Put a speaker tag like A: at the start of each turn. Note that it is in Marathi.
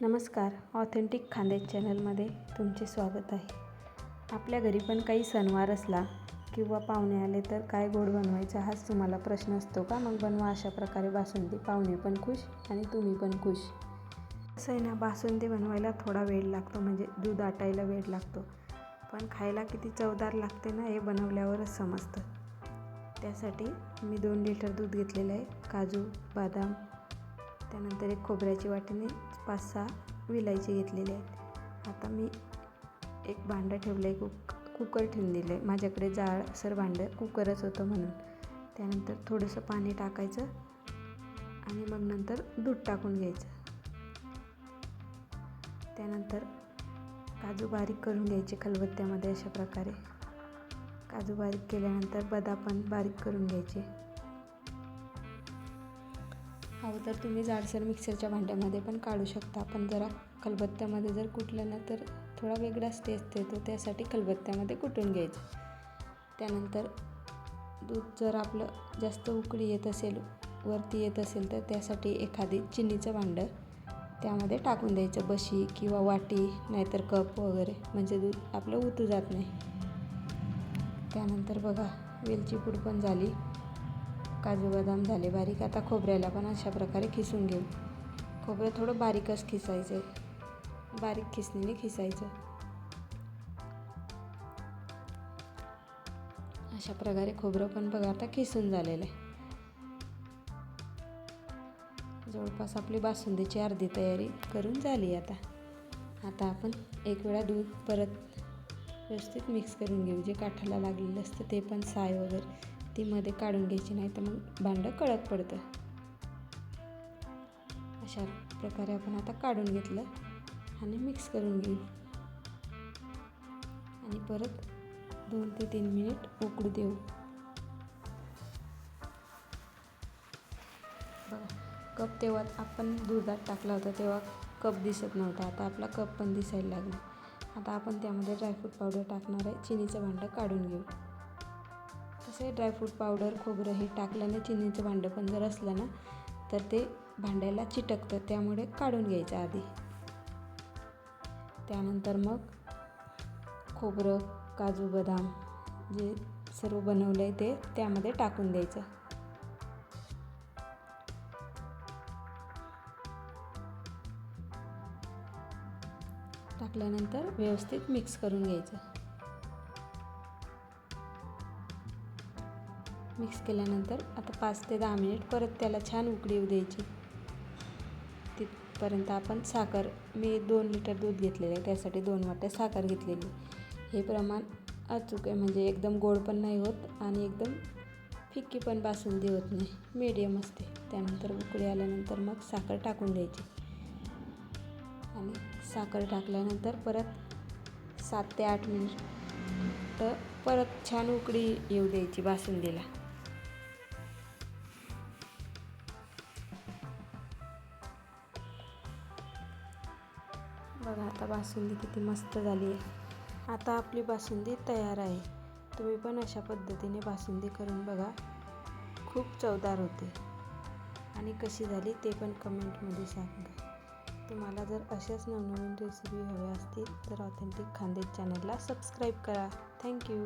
A: नमस्कार. ऑथेंटिक खांदे चॅनलमध्ये तुमचे स्वागत आहे. आपल्या घरी पण काही सणवार असला किंवा पाहुणे आले तर काय गोड बनवायचा हाच तुम्हाला प्रश्न असतो का? मग बनवा अशा प्रकारे बासुंदी. पाहुणे पण खुश आणि तुम्ही पण खुश. असं आहे ना बासुंदी बनवायला थोडा वेळ लागतो म्हणजे दूध आटायला वेळ लागतो. पण खायला किती चवदार लागते ना हे बनवल्यावरच समजतं. त्यासाठी मी दोन लिटर दूध घेतलेलं आहे. काजू बदाम त्यानंतर एक खोबऱ्याची वाटीने पाच सहा विलायची घेतलेली आहेत आता मी एक भांडं ठेवलं आहे कुक कुकर ठेवून दिलं आहे माझ्याकडे जाळसर भांडं कुकरच होतं म्हणून. त्यानंतर थोडंसं पाणी टाकायचं आणि मग नंतर दूध टाकून घ्यायचं. त्यानंतर काजू बारीक करून घ्यायचे खलबत्त्यामध्ये अशा प्रकारे. काजू बारीक केल्यानंतर बदाम पण बारीक करून घ्यायचे. हवं तर तुम्ही जाडसर मिक्सरच्या भांड्यामध्ये पण काढू शकता. पण जरा खलबत्त्यामध्ये जर कुटलं ना तर थोडा वेगळाच टेस्ट येतो. त्यासाठी खलबत्त्यामध्ये कुटून घ्यायचं? त्यानंतर दूध जर आपलं जास्त उकळी येत असेल वरती येत असेल तर त्यासाठी एखादी चिनीचं भांडं त्यामध्ये टाकून द्यायचं. बशी किंवा वाटी नाहीतर कप वगैरे. म्हणजे दूध आपलं उतू जात नाही. त्यानंतर बघा वेलची पूड पण झाली. काजू बदाम झाले बारीक आता खोबऱ्याला पण अशा प्रकारे खिसून घेऊ. खोबरं थोडं बारीकच खिसायचं आहे बारीक खिसणीने खिसायचं. अशा प्रकारे खोबरं पण बघा आता खिसून झालेलं आहे. जवळपास आपली बासुंदीची अर्धी तयारी करून झाली आता. आता आपण एक वेळा दूध परत व्यवस्थित मिक्स करून घेऊ. जे काठाला लागलेलं असतं ते पण साय वगैरे ती मध्ये काढून घ्यायची नाही तर मग भांडं कडक पडतं. अशा प्रकारे आपण आता काढून घेतलं आणि मिक्स करून घेऊ. आणि परत दोन ते तीन मिनिट उकडू देऊ. बघा कप तेव्हा आपण दुधात टाकला होता तेव्हा कप दिसत नव्हता. आता आपला कप पण दिसायला लागला. आता आपण त्यामध्ये ड्रायफ्रूट पावडर टाकणार आहे. चिनीचं भांडं काढून घेऊ. तसे ड्रायफ्रूट पावडर खोबरं हे टाकल्याने चिनीचं भांडं पण जर असलं ना तर ते भांड्याला चिटकतं. त्यामुळे काढून घ्यायचं आधी. त्यानंतर मग खोबरं काजू बदाम जे सर्व बनवलं आहे ते त्यामध्ये टाकून द्यायचं. टाकल्यानंतर व्यवस्थित मिक्स करून घ्यायचं. मिक्स केल्यानंतर आता पाच ते दहा मिनिट परत त्याला छान उकळी येऊ द्यायची. तिथपर्यंत आपण साखर मी दोन लिटर दूध घेतलेलं आहे त्यासाठी दोन वाट्या साखर घेतलेली. हे प्रमाण अचूक आहे म्हणजे एकदम गोड पण नाही होत आणि एकदम फिक्की पण बासुंदी होत नाही. मीडियम असते. त्यानंतर उकळी आल्यानंतर मग साखर टाकून द्यायची. आणि साखर टाकल्यानंतर परत सात ते आठ मिनिट परत छान उकळी येऊ द्यायची बासुंदीला. बघा आता बासुंदी किती मस्त झाली आहे. आता आपली बासुंदी तयार आहे. तुम्ही पण अशा पद्धतीने बासुंदी करून बघा. खूप चवदार होते. आणि कशी झाली ते पण कमेंटमध्ये सांगा. तुम्हाला जर अशाच नवनवीन रेसिपी हव्या असतील तर ऑथेंटिक खानदेश चॅनलला सबस्क्राईब करा. थँक्यू